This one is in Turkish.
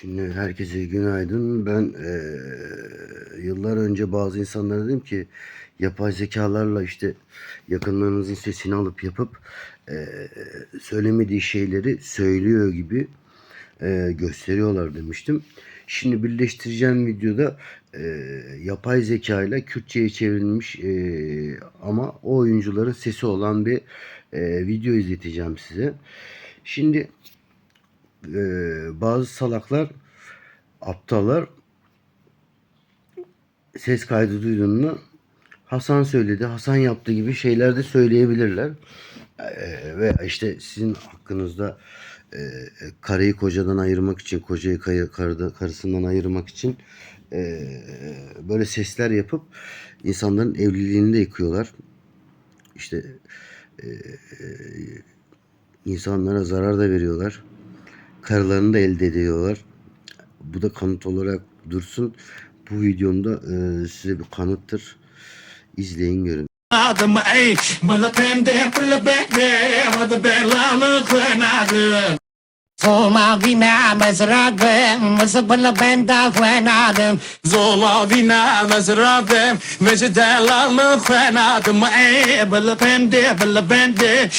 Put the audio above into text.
Şimdi herkese günaydın. Ben eee, yıllar önce bazı insanlara dedim ki yapay zekalarla işte yakınlarınızın sesini alıp yapıp eee, söylemediği şeyleri söylüyor gibi eee, gösteriyorlar demiştim. Şimdi birleştireceğim videoda eee, yapay zeka ile Kürtçe'ye çevrilmiş eee, ama o oyuncuların sesi olan bir eee, video izleteceğim size. Şimdi eee, bazı salaklar, aptallar ses kaydı duyduğunda Hasan söyledi, Hasan yaptı gibi şeyler de söyleyebilirler. Eee, ve işte sizin hakkınızda eee, karıyı kocadan ayırmak için, kocayı karıda, karısından ayırmak için eee, böyle sesler yapıp insanların evliliğini de yıkıyorlar. İşte eee, insanlara zarar da veriyorlar. Karılarını da elde ediyorlar. Bu da kanıt olarak dursun. Bu videomda eee, size bir kanıttır. İzleyin görün. Zola vina mezrabe, mezbala benda kınadım. Zola vina mezrabe, mezbala kınadım ey, bala pende, bala bende,